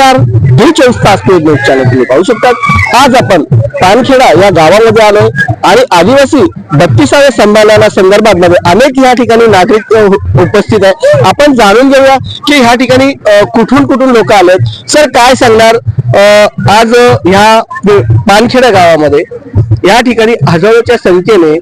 नमस्कार. ही चोवीस तास न्यूज न्यूज चॅनल तुम्ही पाहू शकतात. आज आपण पानखेडा या गावामध्ये आलो आणि आदिवासी बत्तीसाव्या संमेलना संदर्भात मध्ये अनेक या ठिकाणी नागरिक हो, उपस्थित आहे आपण जाणून घेऊया की ह्या ठिकाणी कुठून कुठून लोक आलेत. सर काय सांगणार? आज ह्या पानखेडा गावामध्ये या ठिकाणी हजारोच्या संख्येने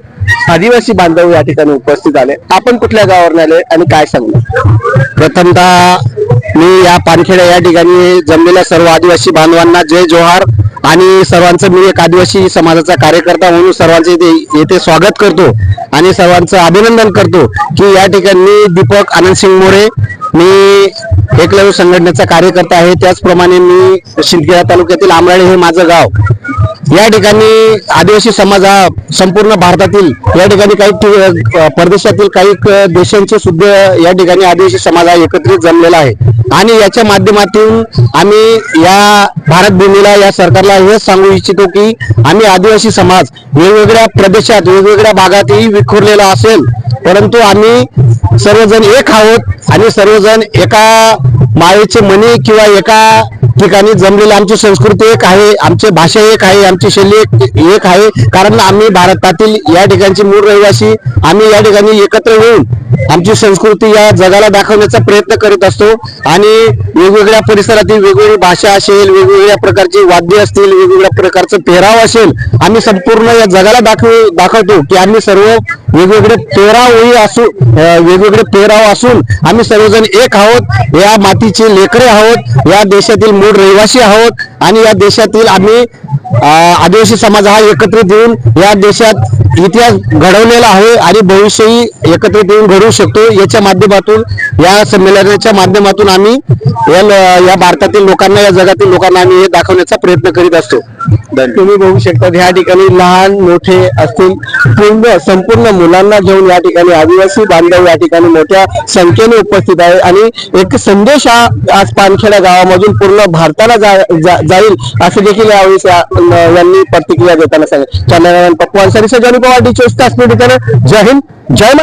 आदिवासी बांधव या ठिकाणी उपस्थित आले. आपण कुठल्या गावावरून आले आणि काय सांगणार? प्रथमतः मी या पानखेडा या ठिकाणी जमलेल्या सर्व आदिवासी बांधवांना जय जोहार आणि सर्वांचं मी एक आदिवासी समाजाचा कार्यकर्ता म्हणून सर्वांचे इथे येथे स्वागत करतो आणि सर्वांचं अभिनंदन करतो की या ठिकाणी दीपक आनंदसिंग मोरे मी एकलव्य संघटनेचा कार्यकर्ता आहे. त्याचप्रमाणे मी शिंदखेडा तालुक्यातील आमराळे हे माझं गाव. या ठिकाणी आदिवासी समाज हा संपूर्ण भारतातील या ठिकाणी काही परदेशातील काही देशांचे सुद्धा या ठिकाणी आदिवासी समाज हा एकत्रित जमलेला आहे. आणि याच्या माध्यमातून आम्ही या भारत भूमीला या सरकारला हेच सांगू इच्छितो की आम्ही आदिवासी समाज वेगवेगळ्या प्रदेशात वेगवेगळ्या भागातही विखुरलेला असेल परंतु आम्ही सर्वजण एक आहोत आणि सर्वजण एका माळेचे मणी किंवा एका ठिकाणी जमलेली आमची संस्कृती एक आहे आमची भाषा एक आहे आमची शैली एक एक आहे. कारण आम्ही भारतातील या ठिकाणची मूळ रहिवासी आम्ही या ठिकाणी एकत्र येऊन आमची संस्कृती या जगाला दाखवण्याचा प्रयत्न करीत असतो. आणि वेगवेगळ्या परिसरातील वेगवेगळी भाषा असेल वेगवेगळ्या प्रकारची वाद्य असतील वेगवेगळ्या प्रकारचं पेहराव असेल आम्ही संपूर्ण या जगाला दाखव दाखवतो की आम्ही सर्व वेगवेगळे पेहरावही असू वेगवेगळे पेहराव असून आम्ही सर्वजण एक आहोत. या मातीचे लेकरे आहोत या देशातील मूळ रहिवासी आहोत आणि या देशातील आम्ही आदिवासी समाज हा एकत्रित येऊन या देशात इतिहास घडवलेला आहे आणि भविष्यही एकत्रित येऊन घडवू शकतो. याच्या माध्यमातून या संमेलनाच्या माध्यमातून आम्ही या या भारतातील लोकांना या जगातील लोकांना आम्ही हे दाखवण्याचा प्रयत्न करीत असतो. तुम्ही बघू शकता ह्या ठिकाणी लहान मोठे असतील पूर्ण संपूर्ण मुलांना घेऊन या ठिकाणी आदिवासी बांधव या ठिकाणी मोठ्या संख्येने उपस्थित आहे. आणि एक संदेश हा आज पानखेडा गावामधून पूर्ण भारताला जाईल असे देखील यावेळी या- यांनी प्रतिक्रिया देताना सांगितलं Chandranarayan Pappu Ansari sir Johnny Pawar D चोवीस तास न्यूज चॅनल. जय हिंद जय